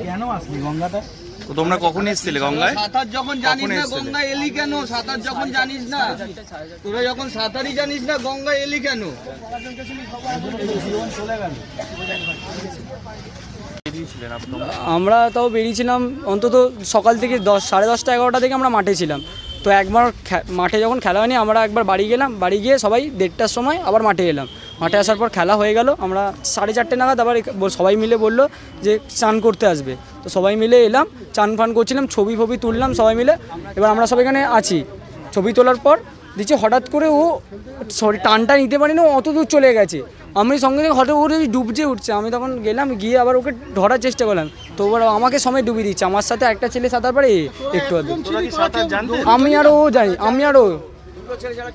কেন আসলি গঙ্গাটা তো তোমরা কখন এসেছিলে গঙ্গায়? সাঁতার যখন জানিস না? গঙ্গা এলি কেন? সাঁতার যখন জানিস না? তোরা যখন সাঁতারই জানিস না গঙ্গা এলি কেন? আমরা তাও বেরিয়েছিলাম অন্তত সকাল থেকে দশ সাড়ে দশটা এগারোটা থেকে আমরা মাঠে ছিলাম। তো একবার মাঠে যখন খেলা হয়নি আমরা একবার বাড়ি গেলাম বাড়ি গিয়ে সবাই দেড়টার সময় আবার মাঠে এলাম। মাঠে আসার পর খেলা হয়ে গেল আমরা সাড়ে চারটে নাগাদ আবার সবাই মিলে বলল যে চান করতে আসবে। তো সবাই মিলে এলাম চান ফান করছিলাম ছবি ফবি তুললাম সবাই মিলে। এবার আমরা সবাই এখানে আছি। ছবি তোলার পর দিচ্ছে হঠাৎ করে ও সরি টানটা নিতে পারি না ও অত দূর চলে গেছে। আমি সঙ্গে সঙ্গে হঠাৎ করে ডুবছে উঠছে। আমি তখন গেলাম গিয়ে আবার ওকে ধরার চেষ্টা করলাম। তো এবার আমাকে সময় ডুবিয়ে দিচ্ছে। আমার সাথে একটা ছেলে সাঁতার পারে একটু আমি আরও ও জানি আমি আর ও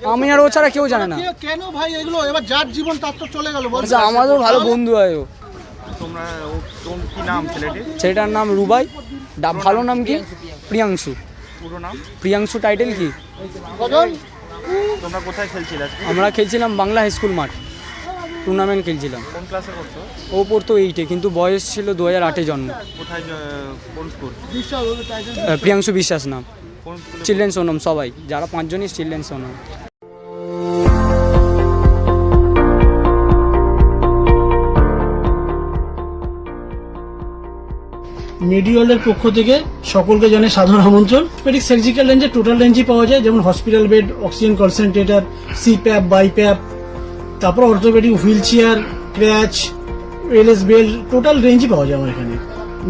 আমি আর ও ছাড়া কেউ জানে না। কেন ভাই এগুলো? এবার যার জীবন তার তো চলে গেল আচ্ছা, আমাদের ভালো বন্ধু হয় ও। তোমরা কি নাম ছেলেটির? ছেলেটার নাম রুবাই ডা- ভালো নাম কি? প্রিয়াংশু। পুরো নাম? প্রিয়াংশু টাইটেল কি? তোমরা কোথায় খেলছিলে আমরা খেলছিলাম বাংলা হাই স্কুল মাঠ। টুর্নামেন্ট খেলছিলাম। কোন ক্লাসে করছ ও পড়তো এইটে কিন্তু বয়স ছিল দু হাজার আটে জন্ম। কোথায় কোন স্কুল? প্রিয়াংশু বিশ্বাস নাম। চিলড্রেন্স ওনম সবাই। যারা পাঁচজনই চিলড্রেন্স ওনম মেডিওয়ালের পক্ষ থেকে সকলকে জানে সাধারণ আমন্ত্রণ। পেডিক সার্জিক্যাল রেঞ্জে টোটাল রেঞ্জই পাওয়া যায় যেমন hospital bed oxygen concentrator CPAP BiPAP তারপর orthopaedic wheelchair crutch LS belt total রেঞ্জই পাওয়া যায় আমার এখানে।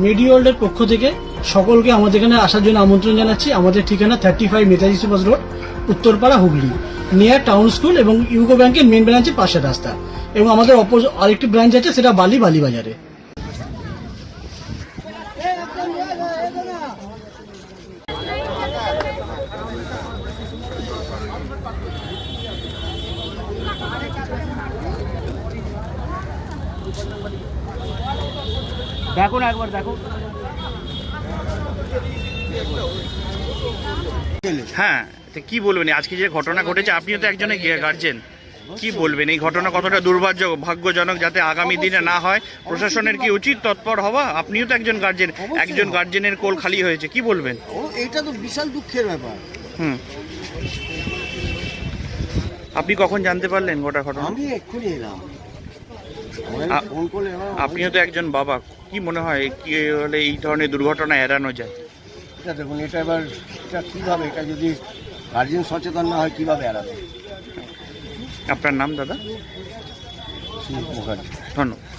মেডিওয়ার্ল্ডের পক্ষ থেকে সকলকে আমাদের এখানে আসার জন্য আমন্ত্রণ জানাচ্ছি। আমাদের ঠিকানা thirty five Netaji Subhas road, Uttarpara, Hooghly. Near town school এবং ইউকো ব্যাংকের মেন ব্রাঞ্চের পাশের রাস্তা। এবং আমাদের অপোজ আরেকটি ব্রাঞ্চ আছে, সেটা বালি বালি বাজারে। দেখো না একবার দেখো হ্যাঁ তো কি বলবেন? আজকে যে ঘটনা ঘটেছে আপনিও তো একজনের গার্জেন কি বলবেন? এই ঘটনা কতটা দুর্ভাগ্য ভাগ্যজনক যাতে আগামী দিনে না হয়? প্রশাসনের কি উচিত তৎপর হওয়া? আপনিও তো একজন গার্জেন একজন গার্জেনের কোল খালি হয়েছে। কি বলবেন? এটা তো বিশাল দুঃখের ব্যাপার। হুম। আপনি কখন জানতে পারলেন গোটা ঘটনা? আমি এক্ষুনি এলাম আ- ফোন করলে এবার আপনিও তো একজন বাবা। কি মনে হয় কি হলে এই ধরনের দুর্ঘটনা এড়ানো যায়? এটা দেখুন এটা এবার এটা কীভাবে এটা যদি গার্জেন সচেতন না হয় কীভাবে এড়াবে? আপনার নাম দাদা? মুখার্জি। ধন্যবাদ।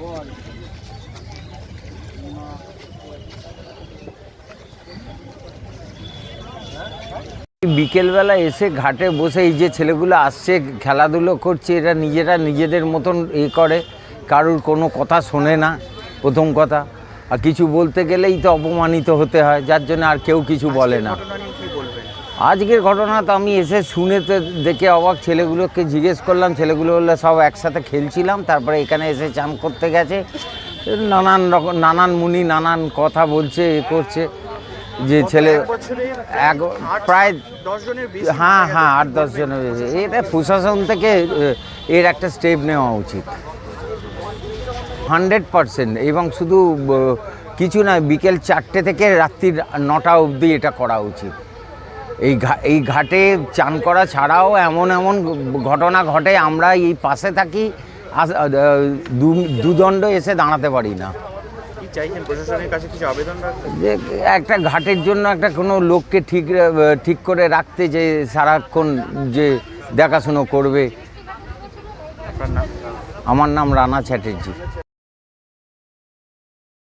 বল বিকেলবেলা এসে ঘাটে বসে এই যে ছেলেগুলো আসছে খেলাধুলো করছে এরা নিজেরা নিজেদের মতন এ করে কারুর কোনো কথা শোনে না প্রথম কথা। আর কিছু বলতে গেলেই তো অপমানিত হতে হয় যার জন্য আর কেউ কিছু বলে না। আজকের ঘটনা তো আমি এসে শুনে তো দেখে অবাক ছেলেগুলোকে জিজ্ঞেস করলাম ছেলেগুলো বললে সব একসাথে খেলছিলাম তারপরে এখানে এসে চান করতে গেছে নানান রকম নানান মুনি নানান কথা বলছে এ করছে। যে ছেলে এক প্রায় হ্যাঁ হ্যাঁ আট, দশ জনের। এটা প্রশাসন থেকে এর একটা স্টেপ নেওয়া উচিত। হান্ড্রেড পারসেন্ট এবং শুধু কিছু না বিকেল চারটে থেকে রাত্রির নটা অবধি এটা করা উচিত। এই এই ঘাটে চান করা ছাড়াও এমন এমন ঘটনা ঘটে, আমরা এই পাশে থাকি দুদণ্ড এসে দাঁড়াতে পারি না। চাইছেন প্রশাসনের কাছে কিছু আবেদন যে একটা ঘাটের জন্য একটা কোনো লোককে ঠিক ঠিক করে রাখতে যে সারাক্ষণ যে দেখাশুনো করবে। আমার নাম রানা চ্যাটার্জি।